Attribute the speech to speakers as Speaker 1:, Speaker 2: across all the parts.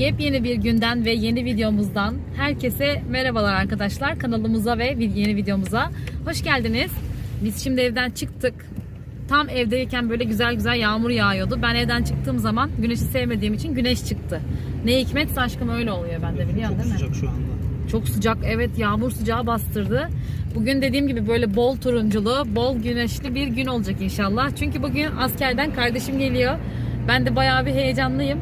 Speaker 1: Yepyeni bir günden ve yeni videomuzdan herkese merhabalar arkadaşlar. Kanalımıza ve yeni videomuza hoş geldiniz. Biz şimdi evden çıktık. Tam evdeyken böyle güzel güzel yağmur yağıyordu. Ben evden çıktığım zaman güneşi sevmediğim için güneş çıktı. Ne hikmetse aşkım öyle oluyor bende biliyorsun
Speaker 2: Çok
Speaker 1: değil mi?
Speaker 2: sıcak şu anda.
Speaker 1: Çok sıcak evet yağmur sıcağı bastırdı. Bugün dediğim gibi böyle bol turunculu, bol güneşli bir gün olacak inşallah. Çünkü bugün askerden kardeşim geliyor. Ben de bayağı bir heyecanlıyım.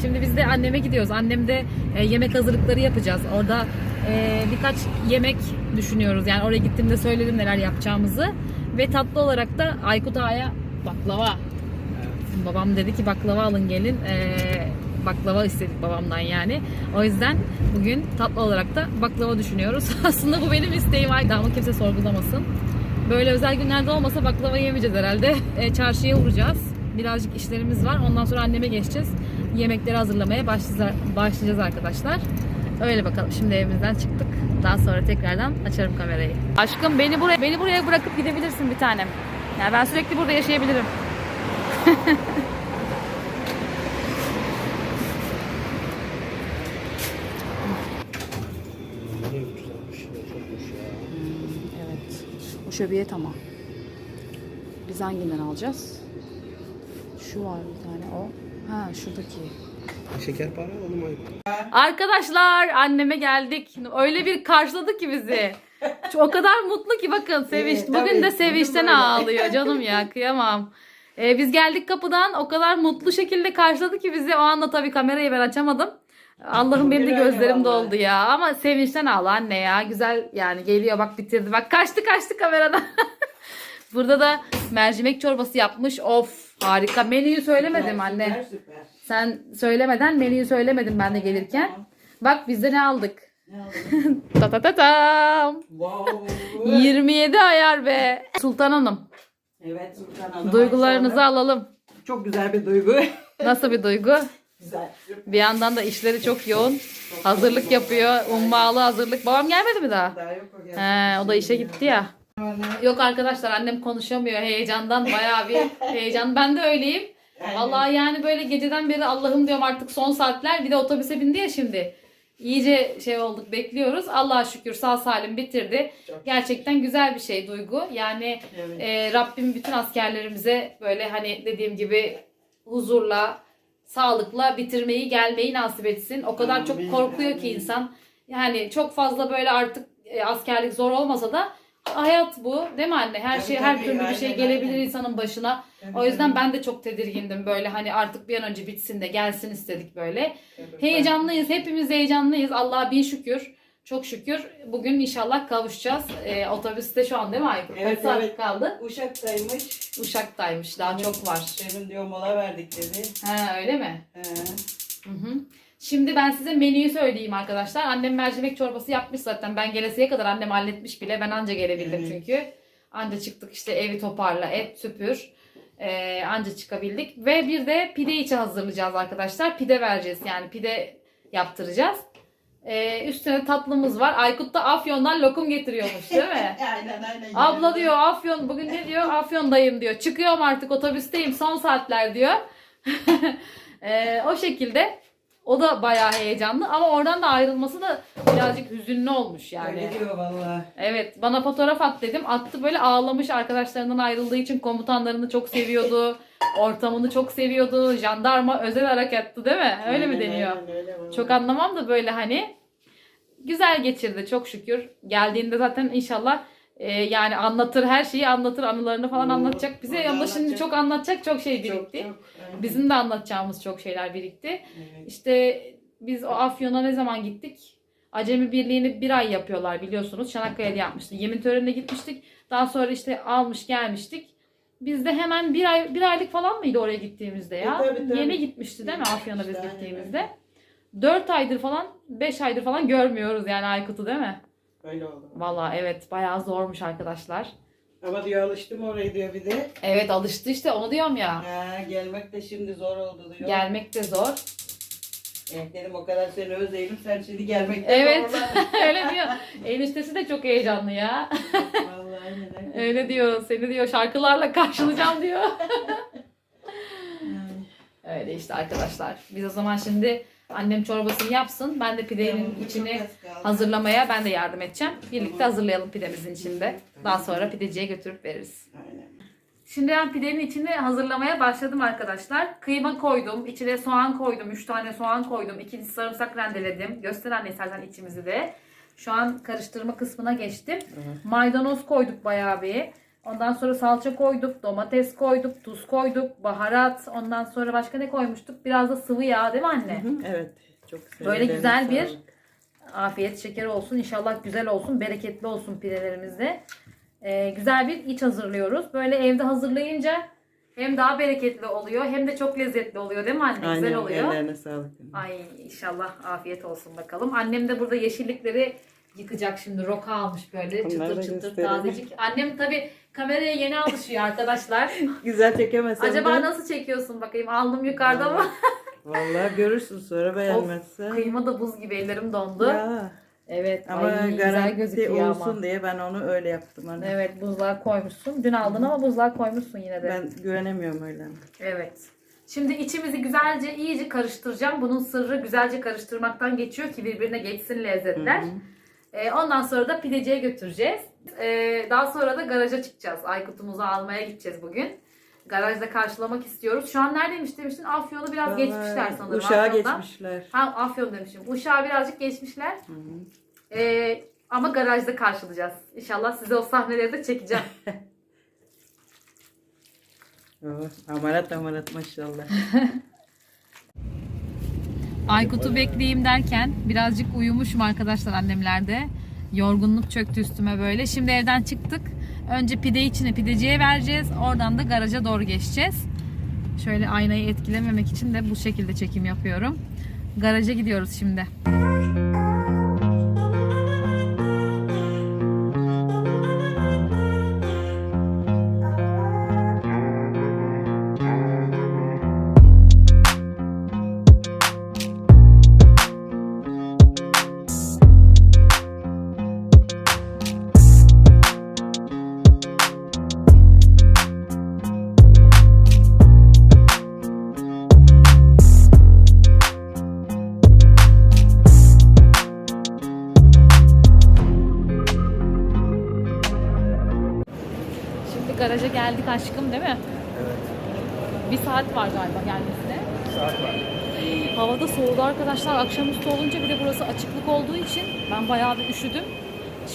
Speaker 1: Şimdi biz de anneme gidiyoruz. Annem de e, yemek hazırlıkları yapacağız. Orada e, birkaç yemek düşünüyoruz. Yani oraya gittiğimde söyledim neler yapacağımızı. Ve tatlı olarak da Aykut Ağa'ya baklava. Babam dedi ki baklava alın gelin. Ee, baklava istedik babamdan yani. O yüzden bugün tatlı olarak da baklava düşünüyoruz. Aslında bu benim isteğim aydı ama kimse sorgulamasın. Böyle özel günlerde olmasa baklava yemeyeceğiz herhalde. Ee, çarşıya uğrayacağız. Birazcık işlerimiz var. Ondan sonra anneme geçeceğiz. Yemekleri hazırlamaya başlayacağız, arkadaşlar. Öyle bakalım. Şimdi evimizden çıktık. Daha sonra tekrardan açarım kamerayı. Aşkım beni buraya beni buraya bırakıp gidebilirsin bir tanem. Yani ben sürekli burada yaşayabilirim.
Speaker 3: Şöbiyet ama. Biz hanginden alacağız? Şu var bir tane o. Ha şuradaki.
Speaker 2: Şekerpare alalım Aykut.
Speaker 1: Arkadaşlar anneme geldik. Öyle bir karşıladı ki bizi. O kadar mutlu ki bakın Sevinç.
Speaker 4: Evet,
Speaker 1: Bugün
Speaker 4: tabii.
Speaker 1: de Sevinç'ten ağlıyor canım ya kıyamam. Ee, biz geldik kapıdan o kadar mutlu şekilde karşıladı ki bizi. O anda tabii kamerayı ben açamadım. Allah'ım benim de gözlerim doldu ya. Ama Sevinç'ten ağla anne ya. Güzel yani geliyor bak bitirdi. Bak kaçtı kaçtı kameradan. Burada da mercimek çorbası yapmış. Of harika. Menüyü söylemedim anne.
Speaker 4: Süper süper.
Speaker 1: Sen söylemeden menüyü söylemedim ben de gelirken. Bak biz de ne aldık?
Speaker 4: Ne aldın?
Speaker 1: Ta ta ta tam.
Speaker 4: wow.
Speaker 1: 27 ayar be. Sultan Hanım.
Speaker 4: Evet Sultan Hanım.
Speaker 1: Duygularınızı
Speaker 4: maşallah.
Speaker 1: alalım.
Speaker 4: Çok güzel bir duygu.
Speaker 1: Nasıl bir duygu?
Speaker 4: güzel.
Speaker 1: Bir yandan da işleri çok yoğun. Hazırlık yapıyor. Ummalı hazırlık. Babam gelmedi mi daha?
Speaker 4: Daha yok o geldi.
Speaker 1: He, o da işe gitti ya. Yok arkadaşlar annem konuşamıyor heyecandan bayağı bir heyecan. Ben de öyleyim.
Speaker 4: Aynen.
Speaker 1: Vallahi yani böyle geceden beri Allah'ım diyorum artık son saatler. Bir de otobüse bindi ya şimdi. İyice şey olduk bekliyoruz. Allah'a şükür sağ salim bitirdi.
Speaker 4: Çok
Speaker 1: Gerçekten güzel bir şey duygu. Yani
Speaker 4: Evet.
Speaker 1: e, Rabbim bütün askerlerimize böyle hani dediğim gibi huzurla, sağlıkla bitirmeyi, gelmeyi nasip etsin. O kadar çok
Speaker 4: Amin,
Speaker 1: korkuyor ki
Speaker 4: amin.
Speaker 1: insan. Yani çok fazla böyle artık e, askerlik zor olmasa da hayat bu değil mi anne? Her şey her türlü bir şey gelebilir insanın başına. O yüzden ben de çok tedirgindim böyle hani artık bir an önce bitsin de gelsin istedik böyle. Heyecanlıyız. Hepimiz heyecanlıyız. Allah'a bin şükür. Çok şükür. Bugün inşallah kavuşacağız. Ee, otobüste şu an değil mi Aykut?
Speaker 4: Evet,
Speaker 1: Kaç saat
Speaker 4: evet.
Speaker 1: kaldı?
Speaker 4: Uşak'taymış.
Speaker 1: Uşak'taymış. Daha çok var.
Speaker 4: Demin diyor mola verdik dedi.
Speaker 1: Ha öyle mi?
Speaker 4: He.
Speaker 1: Şimdi ben size menüyü söyleyeyim arkadaşlar. Annem mercimek çorbası yapmış zaten. Ben gelesiye kadar annem halletmiş bile. Ben anca gelebildim
Speaker 4: Evet.
Speaker 1: çünkü. Anca çıktık işte evi toparla, et süpür. Ee, anca çıkabildik. Ve bir de pide içi hazırlayacağız arkadaşlar. Pide vereceğiz yani pide yaptıracağız. Ee, üstüne tatlımız var. Aykut da Afyon'dan lokum getiriyormuş değil mi?
Speaker 4: aynen aynen.
Speaker 1: Abla diyor Afyon bugün ne diyor? Afyon'dayım diyor. Çıkıyorum artık otobüsteyim son saatler diyor. Ee, o şekilde o da bayağı heyecanlı ama oradan da ayrılması da birazcık hüzünlü olmuş yani.
Speaker 4: Öyle diyor valla.
Speaker 1: Evet bana fotoğraf at dedim. Attı böyle ağlamış arkadaşlarından ayrıldığı için komutanlarını çok seviyordu. Ortamını çok seviyordu. Jandarma özel harekattı değil mi? Öyle mi
Speaker 4: Aynen,
Speaker 1: deniyor?
Speaker 4: aynen, öyle.
Speaker 1: Çok anlamam da böyle hani güzel geçirdi çok şükür. Geldiğinde zaten inşallah e, yani anlatır her şeyi anlatır anılarını falan
Speaker 4: Oo,
Speaker 1: anlatacak bize ama şimdi çok anlatacak çok şey
Speaker 4: Çok,
Speaker 1: birikti.
Speaker 4: çok, aynen.
Speaker 1: Bizim de anlatacağımız çok şeyler birikti.
Speaker 4: Evet.
Speaker 1: İşte biz o Afyon'a ne zaman gittik? Acemi Birliği'ni bir ay yapıyorlar biliyorsunuz. Çanakkale'de yapmıştık. Yemin törenine gitmiştik. Daha sonra işte almış gelmiştik. Biz de hemen bir ay bir aylık falan mıydı oraya gittiğimizde ya?
Speaker 4: E, tabii, tabii.
Speaker 1: Yeni gitmişti değil mi Afyon'a biz
Speaker 4: İşte aynen
Speaker 1: gittiğimizde? 4 aydır falan 5 aydır falan görmüyoruz yani Aykut'u değil mi?
Speaker 4: Öyle oldu.
Speaker 1: Valla evet bayağı zormuş arkadaşlar.
Speaker 4: Ama diyor alıştım oraya diyor bir de.
Speaker 1: Evet alıştı işte onu diyorum ya.
Speaker 4: Ha, gelmek de şimdi zor oldu diyor.
Speaker 1: Gelmek de zor.
Speaker 4: Evet dedim o kadar seni özleyelim sen şimdi gelmek
Speaker 1: Evet öyle diyor. Eniştesi de çok heyecanlı ya.
Speaker 4: Vallahi aynen öyle.
Speaker 1: Öyle diyor. Seni diyor şarkılarla karşılayacağım diyor. Öyle işte arkadaşlar. Biz o zaman şimdi Annem çorbasını yapsın. Ben de pidenin içini hazırlamaya ben de yardım edeceğim. Birlikte hazırlayalım pidemizin içinde. Daha sonra pideciye götürüp veririz.
Speaker 4: Aynen.
Speaker 1: Şimdi ben pidenin içini hazırlamaya başladım arkadaşlar. Kıyma koydum, içine soğan koydum, 3 tane soğan koydum, 2 sarımsak rendeledim. Göster anne istersen içimizi de. Şu an karıştırma kısmına geçtim. Maydanoz koyduk bayağı bir. Ondan sonra salça koyduk, domates koyduk, tuz koyduk, baharat. Ondan sonra başka ne koymuştuk? Biraz da sıvı yağ değil mi anne?
Speaker 4: Evet. Çok güzel.
Speaker 1: Böyle güzel bir
Speaker 4: sağlık.
Speaker 1: afiyet şekeri olsun. İnşallah güzel olsun, bereketli olsun pidelerimizde. Ee, güzel bir iç hazırlıyoruz. Böyle evde hazırlayınca hem daha bereketli oluyor hem de çok lezzetli oluyor değil mi anne?
Speaker 4: Aynen.
Speaker 1: Güzel oluyor.
Speaker 4: Ellerine sağlık.
Speaker 1: Ay inşallah afiyet olsun bakalım. Annem de burada yeşillikleri yıkacak şimdi. Roka almış böyle
Speaker 4: Onları
Speaker 1: çıtır çıtır tazecik. Annem tabi kameraya yeni alışıyor arkadaşlar.
Speaker 4: Güzel çekemesem
Speaker 1: Acaba
Speaker 4: de.
Speaker 1: nasıl çekiyorsun bakayım? Alnım yukarıda mı?
Speaker 4: Vallahi görürsün sonra beğenmezsen.
Speaker 1: Kıyma da buz gibi ellerim dondu.
Speaker 4: Ya.
Speaker 1: Evet.
Speaker 4: Ama
Speaker 1: ay, güzel
Speaker 4: garanti
Speaker 1: gözüküyor
Speaker 4: olsun
Speaker 1: ama.
Speaker 4: diye ben onu öyle yaptım. Hani.
Speaker 1: Evet buzluğa koymuşsun. Dün aldın ama buzluğa koymuşsun yine de.
Speaker 4: Ben güvenemiyorum öyle.
Speaker 1: Evet. Şimdi içimizi güzelce iyice karıştıracağım. Bunun sırrı güzelce karıştırmaktan geçiyor ki birbirine geçsin lezzetler. Ee, ondan sonra da pideciye götüreceğiz. Ee, daha sonra da garaja çıkacağız. Aykut'umuzu almaya gideceğiz bugün. Garajda karşılamak istiyoruz. Şu an neredeymiş demiştin? Afyon'u biraz
Speaker 4: Vallahi
Speaker 1: geçmişler sanırım.
Speaker 4: Uşağa
Speaker 1: Afyon'dan.
Speaker 4: geçmişler.
Speaker 1: Ha Afyon demişim. Uşağı birazcık geçmişler.
Speaker 4: Hı hı.
Speaker 1: Ee, ama garajda karşılayacağız. İnşallah size o sahneleri de çekeceğim.
Speaker 4: Oh, amarat amarat maşallah.
Speaker 1: Aykut'u bekleyeyim derken birazcık uyumuşum arkadaşlar annemlerde. Yorgunluk çöktü üstüme böyle. Şimdi evden çıktık. Önce pide içine pideciye vereceğiz. Oradan da garaja doğru geçeceğiz. Şöyle aynayı etkilememek için de bu şekilde çekim yapıyorum. Garaja gidiyoruz şimdi. Şimdi aşkım değil mi?
Speaker 2: Evet.
Speaker 1: Bir saat var galiba gelmesine.
Speaker 2: Saat var.
Speaker 1: Havada soğudu arkadaşlar. Akşamüstü olunca bir de burası açıklık olduğu için ben bayağı bir üşüdüm.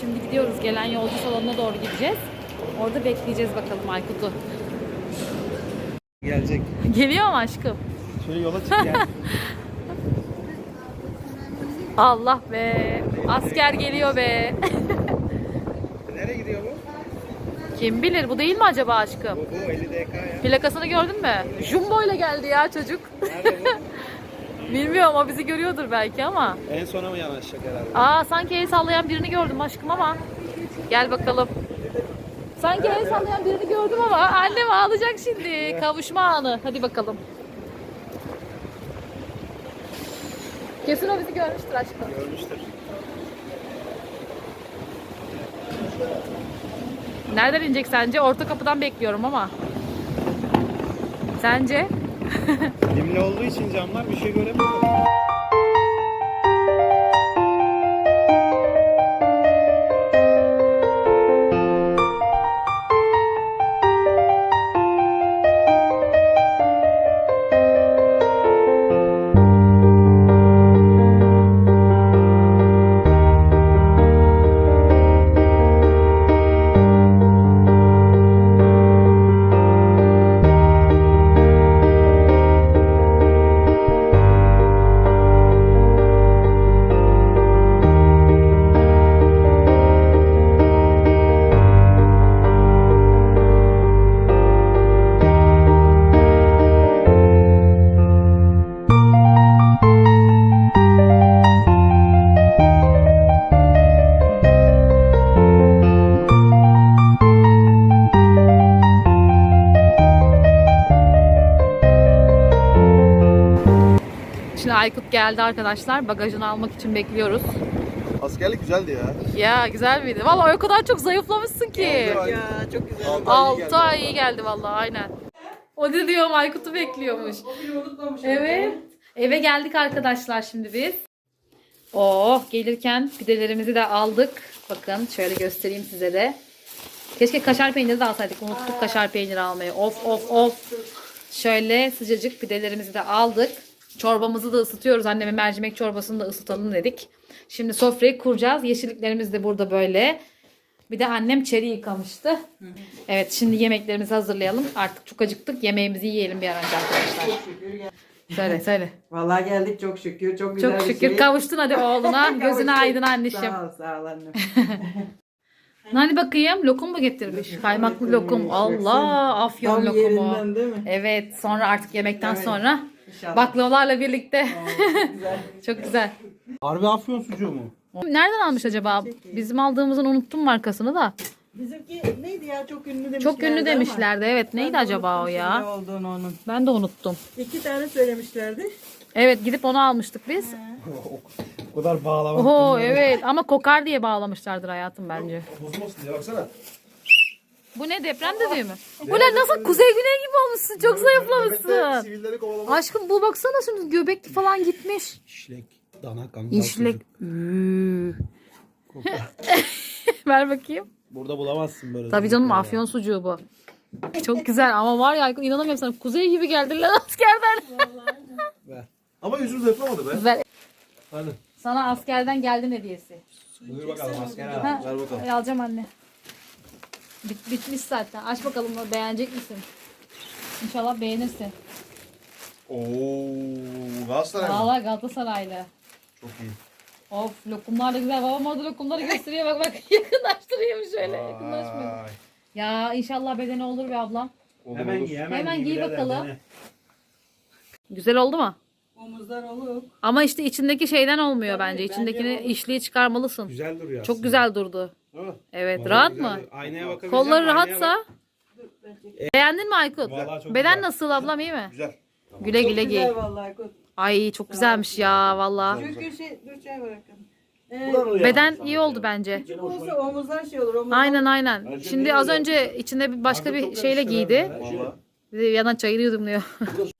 Speaker 1: Şimdi gidiyoruz. Gelen yolcu salonuna doğru gideceğiz. Orada bekleyeceğiz bakalım Aykut'u.
Speaker 2: Gelecek.
Speaker 1: Geliyor mu aşkım?
Speaker 2: Şöyle yola çık gel.
Speaker 1: Allah be. Asker geliyor be.
Speaker 2: Nereye gidiyor bu?
Speaker 1: Kim bilir bu değil mi acaba aşkım?
Speaker 2: Bu, bu 50 DK ya.
Speaker 1: Plakasını gördün mü? Jumbo ile geldi ya çocuk. Bilmiyorum o bizi görüyordur belki ama.
Speaker 2: en sona mı yanaşacak herhalde?
Speaker 1: Aa sanki el sallayan birini gördüm aşkım ama. Gel bakalım. Sanki el sallayan birini gördüm ama annem ağlayacak şimdi. Kavuşma anı. Hadi bakalım. Kesin o bizi görmüştür aşkım.
Speaker 2: Görmüştür.
Speaker 1: Nereden inecek sence? Orta kapıdan bekliyorum ama. Sence?
Speaker 2: Limli olduğu için camlar bir şey göremiyor.
Speaker 1: Şimdi Aykut geldi arkadaşlar. Bagajını almak için bekliyoruz.
Speaker 2: Askerlik güzeldi ya.
Speaker 1: Ya güzel miydi? Vallahi o kadar çok zayıflamışsın ki.
Speaker 4: ya çok güzel.
Speaker 2: Altı ay iyi
Speaker 1: 6
Speaker 2: geldi.
Speaker 1: ay iyi geldi vallahi aynen. O ne diyorum Aykut'u bekliyormuş.
Speaker 4: O bile unutmamış.
Speaker 1: Evet. Eve geldik arkadaşlar şimdi biz. Oh gelirken pidelerimizi de aldık. Bakın şöyle göstereyim size de. Keşke kaşar peyniri de alsaydık. Unuttuk kaşar peyniri almayı. Of of of. Şöyle sıcacık pidelerimizi de aldık. Çorbamızı da ısıtıyoruz. Anneme mercimek çorbasını da ısıtalım dedik. Şimdi sofrayı kuracağız. Yeşilliklerimiz de burada böyle. Bir de annem çeri yıkamıştı. Evet şimdi yemeklerimizi hazırlayalım. Artık çok acıktık. Yemeğimizi yiyelim bir an önce arkadaşlar. Söyle söyle.
Speaker 4: Vallahi geldik çok şükür. Çok güzel
Speaker 1: Çok
Speaker 4: bir
Speaker 1: şükür
Speaker 4: şey.
Speaker 1: kavuştun hadi oğluna. Gözüne aydın anneciğim.
Speaker 4: Sağ ol sağ ol annem.
Speaker 1: Hani bakayım lokum mu getirmiş? Kaymaklı lokum. Allah afyon
Speaker 4: Tam
Speaker 1: lokumu.
Speaker 4: yerinden değil mi?
Speaker 1: Evet sonra artık yemekten
Speaker 4: Evet.
Speaker 1: sonra
Speaker 4: İnşallah.
Speaker 1: baklavalarla birlikte.
Speaker 4: Oo, güzel.
Speaker 1: Çok güzel.
Speaker 2: Harbi afyon sucuğu mu?
Speaker 1: Nereden almış acaba? Bizim aldığımızın unuttum markasını da.
Speaker 4: Bizimki neydi ya çok ünlü demişlerdi
Speaker 1: Çok ünlü
Speaker 4: ama
Speaker 1: demişlerdi. Evet
Speaker 4: ben
Speaker 1: neydi acaba o ya?
Speaker 4: Ne olduğunu onun.
Speaker 1: Ben de unuttum.
Speaker 4: İki tane söylemişlerdi.
Speaker 1: Evet gidip onu almıştık biz.
Speaker 2: O kadar bağlamak.
Speaker 1: Oho evet ama kokar diye bağlamışlardır hayatım bence.
Speaker 2: Bozulmasın diye baksana.
Speaker 1: Bu ne deprem düdüğü mü? Bu ne nasıl kuzey güney gibi olmuşsun. Çok zayıflamışsın.
Speaker 2: Sivilleri kovalamak.
Speaker 1: Aşkım bu baksana şimdi göbekli falan gitmiş.
Speaker 2: İşlek, dana, kangal
Speaker 1: İşlek. Üü. Ver bakayım.
Speaker 2: Burada bulamazsın böyle.
Speaker 1: Tabii canım
Speaker 2: sucukları.
Speaker 1: afyon sucuğu bu. Çok güzel ama var ya Aykut inanamıyorum sana. Kuzey gibi geldiler askerden.
Speaker 2: Ver. Ama yüzümüz zayıflamadı be.
Speaker 1: Ver.
Speaker 2: Hadi.
Speaker 1: Sana askerden geldin hediyesi.
Speaker 2: Buyur bakalım asker
Speaker 1: Ha,
Speaker 2: abi. Ver bakalım.
Speaker 1: ay, alacağım anne. Bit, bitmiş zaten. Aç bakalım bunu beğenecek misin? İnşallah beğenirsin.
Speaker 2: Oo, Galatasaray mı?
Speaker 1: Valla Galatasaraylı.
Speaker 2: Çok iyi.
Speaker 1: Of lokumlar da güzel. Babam orada lokumları gösteriyor. Bak bak yakınlaştırıyor şöyle. Yakınlaşmıyor.
Speaker 2: Vay.
Speaker 1: Ya inşallah bedeni olur be ablam.
Speaker 2: Olur,
Speaker 5: Hemen
Speaker 2: olur.
Speaker 5: giy, hemen,
Speaker 1: Hemen giy
Speaker 5: birader,
Speaker 1: bakalım.
Speaker 5: dene.
Speaker 1: Güzel oldu mu?
Speaker 4: Omuzlar olur.
Speaker 1: Ama işte içindeki şeyden olmuyor bence. İçindekini işliği çıkarmalısın.
Speaker 5: Güzel duruyor
Speaker 1: Çok
Speaker 5: aslında.
Speaker 1: güzel durdu. Evet
Speaker 5: Vallahi
Speaker 1: rahat
Speaker 5: güzel
Speaker 1: mı?
Speaker 5: Aynaya
Speaker 1: Kolları
Speaker 5: misin? Aynaya
Speaker 1: rahatsa. Beğendin mi Aykut?
Speaker 5: Vallahi çok
Speaker 1: Beden
Speaker 5: güzel.
Speaker 1: nasıl ablam iyi mi?
Speaker 2: Güzel.
Speaker 1: Güle
Speaker 4: Çok
Speaker 1: güle giy.
Speaker 4: güzel vallahi. Kut.
Speaker 1: Ay çok güzelmiş ya valla.
Speaker 4: Çünkü şey dur çay bırakın. Ee,
Speaker 1: Beden iyi oldu bence.
Speaker 4: küçük olsa omuzlar şey olur. Omuzlar
Speaker 1: Aynen aynen. Şimdi az önce içinde bir başka bir şeyle giydi.
Speaker 2: Valla.
Speaker 1: Bir de bir yandan çayını yudumluyor.